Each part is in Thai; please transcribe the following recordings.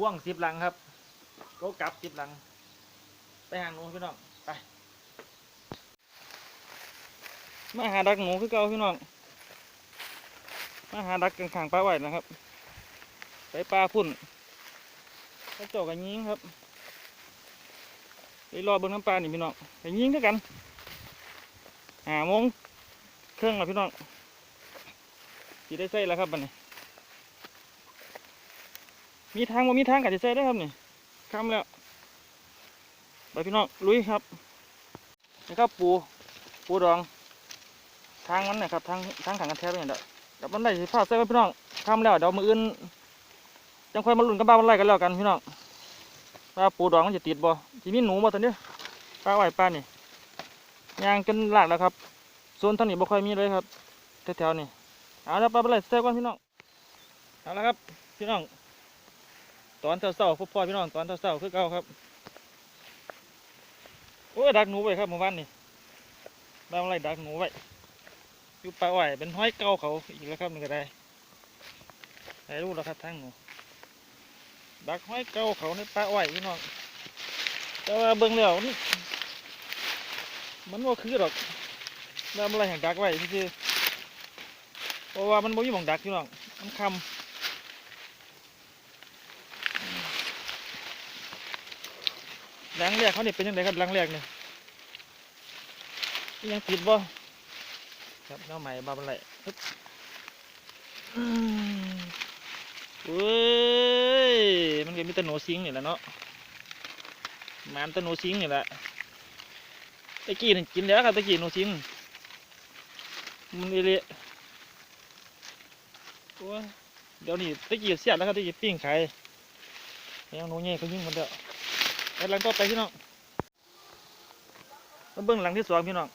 บ่วงสิบหลังครับโกกลับสิบหลัง ไปหาหนูพี่น้องไปมาหาดักหนูคือเก่าพี่น้องมาหาดักกลางปลาไหวนะครับ ไปปลาพุ่นไปเจาะกันยิงครับไปรอเบิ่งน้ำปลานี่พี่น้องไปยิงด้วยกันหาโมงเครื่องแล้วพี่น้องสีได้ใส่แล้วครับบัดนี้ มีทางบ่มีทางกับจะใส่ได้ครับนี่ข้ามแล้วไปพี่น้องลุยครับนี่ครับปูปูดอง ทางมันนะครับทางทางขังกันแทบเนี่ยเด้อเดี๋ยวมันได้สิพาใส่ไว้พี่น้องข้ามแล้วเดี๋ยวมืออื่นจังค่อยมาลุ้นกันบ้ามันไล่กันแล้วกันพี่น้องว่าปูดองมันจะติดบ่ทีมีหนูบ่ตอนนี้ปลาไหวปลานี่ยางกันหลากแล้วครับโซนทางนี้บ่ค่อยมีเลยครับแถวๆนี่เอาแล้วปลาไหลใส่ก่อนพี่น้องเอาละครับพี่น้อง ตอนเช้าๆพบพ่อพี่น้องตอนเช้าๆคือเก่าครับโอ้ยดักหนูไว้ครับหมู่บ้านนี่บ้านอะไรดักหนูไว้อยู่ปลาอ้อยเป็นห้อยเก่าเขาอีกแล้วครับนี่ก็ได้ได้รู้แล้วครับทางหนูดักห้อยเก่าเขาในปลาอ้อยพี่น้องแต่ว่าเบิ่งแล้วนี่มันว่าคือดอกบ้านอะไรแห่งดักไว้คือๆเพราะว่ามันบ่มีหม่องดักพี่น้องมันคำ หลังแรกเขาเนี่ยเป็นยังไงครับหลังแรกเนี่ยยังติดบ่ครับน้องใหม่บาบันไหลปึ๊บเว้ยมันก็มีตะโหนซิงนี่แหละเนาะหมานตะโหนซิงนี่แหละตะกี้นี่กินแล้วครับตะกี้โหนซิงมันเละโอ้ยเดี๋ยวนี้ตะกี้เสียแล้วครับตะกี้ปิ้งขายยังโหนใหญ่เขายิ่งมันเด้อ หลังต่อไปพี่น้องมาเบิ้องหลังที่สองพี่น้อง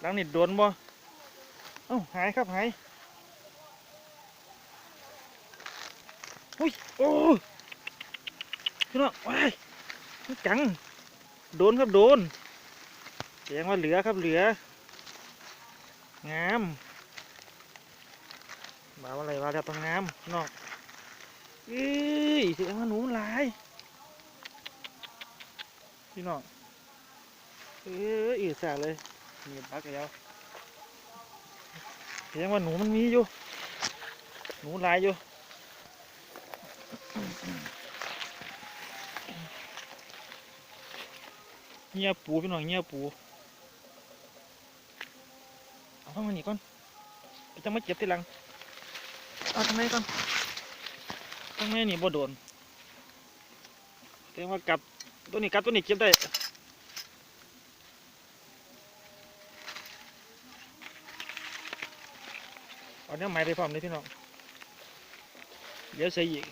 หลังนี่โดนบ่เอ้าหายครับหายอุ้ยโอ้พี่น้องว้ายจัง โดนครับโดนแสดงว่าเหลือครับเหลือ งามบ่าวอะไรว่าแล้วต้องงามพี่น้องอ้ยแสดงว่าหนูหลาย พี่น้องเอออีสาเลยมีบักแล้วเห็นว่าหนูมันมีอยู่ หนูหลายอยู่เงียปูพี่น้องเงียปูเอาเข้ามานี่ก่อนไปจังมาเก็บทีหลังเอาทางไหนก่อนทางไหนนี่บ่โดนแต่ว่ากัด ตัวนี้กัดตัวนี้เก็บได้เอาเนี้ยไม้ไปพร้อมเลยพี่น้องเดี๋ยวใส่อีก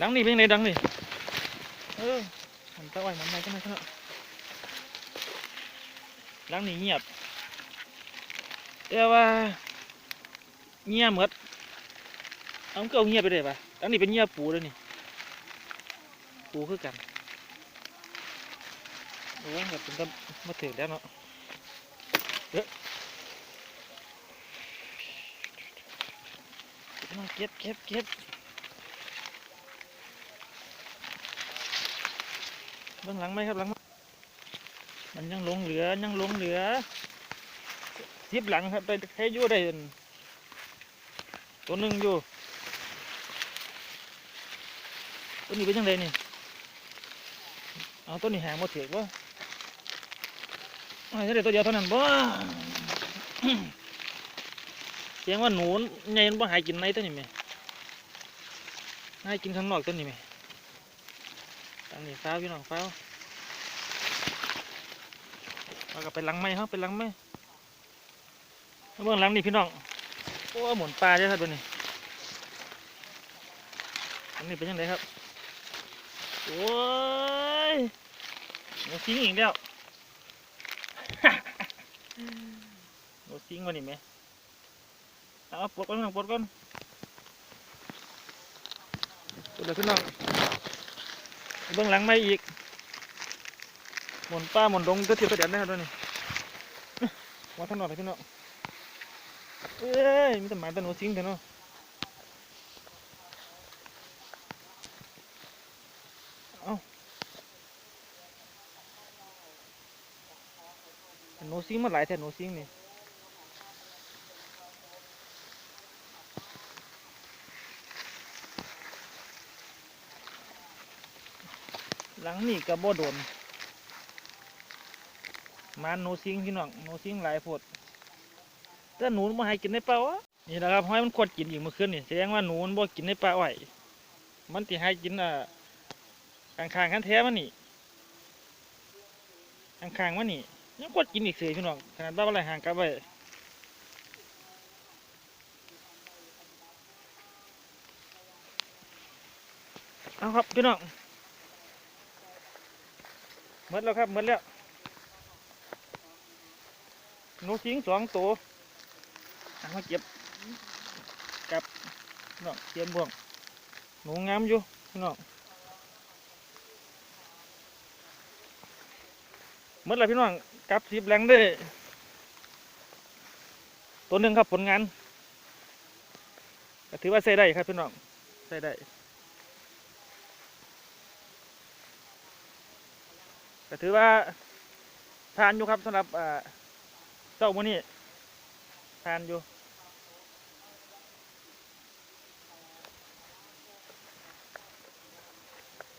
ดังนี่เป็นไงดังนี่เออมันตะไว้มันไม่ก็ไม่ก็ได้ดังนี่เงียบแต่ว่าเงียบหมด เอาก็เอาเงียบไปเลยปะอันนี้เป็นเงียบปูเลยนี่ ปูคือกันโอ้ยแบบเป็นต้นมาถึงแล้วเนาะเยอะมาเก็บเก็บเก็บเบื้องหลังไหมครับหลัง มันยังหลงเหลือยังหลงเหลือสิบหลังครับไปให้อยู่ได้ตัวหนึ่งอยู่ ตัวนี้เป็นยังไงนี่เอาตัวนี้แหงมาเถือว่าอะไรเดี๋ยวตัวเดียวเท่านั้นบ่เสียงว่าหนูใหญ่บ่หายกินในตัวนี้ไหมให้กินข้างนอกตัวนี้ไหมตั้งนี่ฟ้าพี่น้องฟ้าเอากลับไปลังไม้ครับไปลังไม้เบื้องลังนี่พี่น้องโอ้หมุนปลาเด้อครับตัวนี้อันนี้เป็นยังไงครับ โอ้ยหนูซิงอีกแล้วหนูซิงวันนี้ไหมเอาปลดก่อนปลดก่อนปลดเลยพี่น้องเบื้องหลังไม่อีก หมุนป้าหมุนดงก็เทียบกระเด็นนะครับตัวยนี้มาทานอกเลยพี่น้องเอ้ยมีแต่หมาแต่หนูซิงแต่เนาะเอ้า หนูซิงมันหลายแท้หนูซิงนี่หลังนี่ก็บ่โดนมาหนูซิงพี่น้องหนูซิงหลายโพดถ้าหนูมาให้กินในปล่าอ้อยนี่แหละครับห้อยมันควดกินอีกเมื่อคืนนี่แสดงว่าหนูมันบ่กินในปลาอ้อยมันที่ให้กินอะข้างๆกันแท้มันนี่ข้างๆมันนี่ ยังควดกินอีกเสียพี่น้องขนาดบ้าอะไรห่างกันไว้เอาครับพี่น้องหมดแล้วครับหมดแล้วหนูสิงสองตัวเอามาเก็บกับน้องเทียนบ่วงหนูงามอยู่พี่น้อง เมื่อไรพี่น้องกับสิบแรงได้ ตัวหนึ่งครับผลงานถือว่าใส่ได้ครับพี่น้องใส่ได้ก็ถือว่าผ่านอยู่ครับสำหรับเจ้ามือนี้ทานอยู่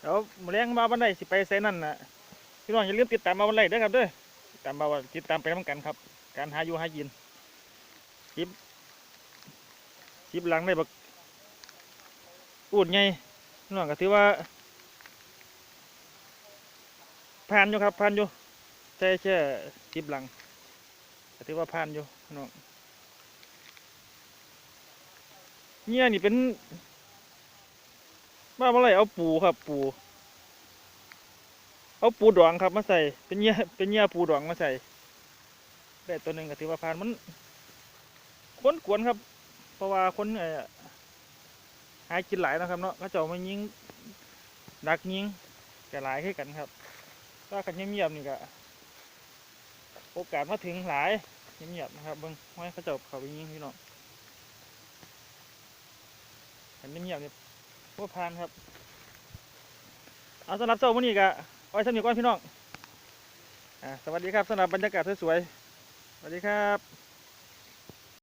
เดี๋ยวมาเลี้ยงมาวันไหนสิไปใส่นั่นนะ พี่น้องอย่าลืมติดตามมาวันไหนเด้อครับเด้อติดตามมาวันติดตามไปน้ำกันครับ การหาอยู่หากินคลิปคลิปหลังได้บักอูดไงพี่น้องก็ถือว่าผ่านอยู่ครับผ่านอยู่ใช่แค่คลิปหลังก็ถือว่าผ่านอยู่พี่น้องเนี่ยนี่เป็นว่าเมื่อไรเอาปูครับปู เอาปูดองครับมาใส่เป็นเนี้ยเป็นเนี้ยปูดองมาใส่ได้ตัวหนึ่งก็ถือว่าผ่านมันคนกวนครับ เพราะว่าคนเอ่อหากินหลายนะครับเนาะเขาเจ้ามายิงดักยิงก็หลายให้กันครับถ้ากันเงียบๆนี่ก็โอกาสมาถึงหลายเงียบๆนะครับเบิ่งไว้เขาเจ้าเขาไปยิงพี่น้องเห็นเงียบๆเนี่ยว่าผ่านครับเอาสำหรับเจ้ามื้อนี้ก็ อาไว้สนิทก่อนพี่น้องอ่าสวัสดีครับสำหรับบรรยากาศสวยๆสวัสดีครับ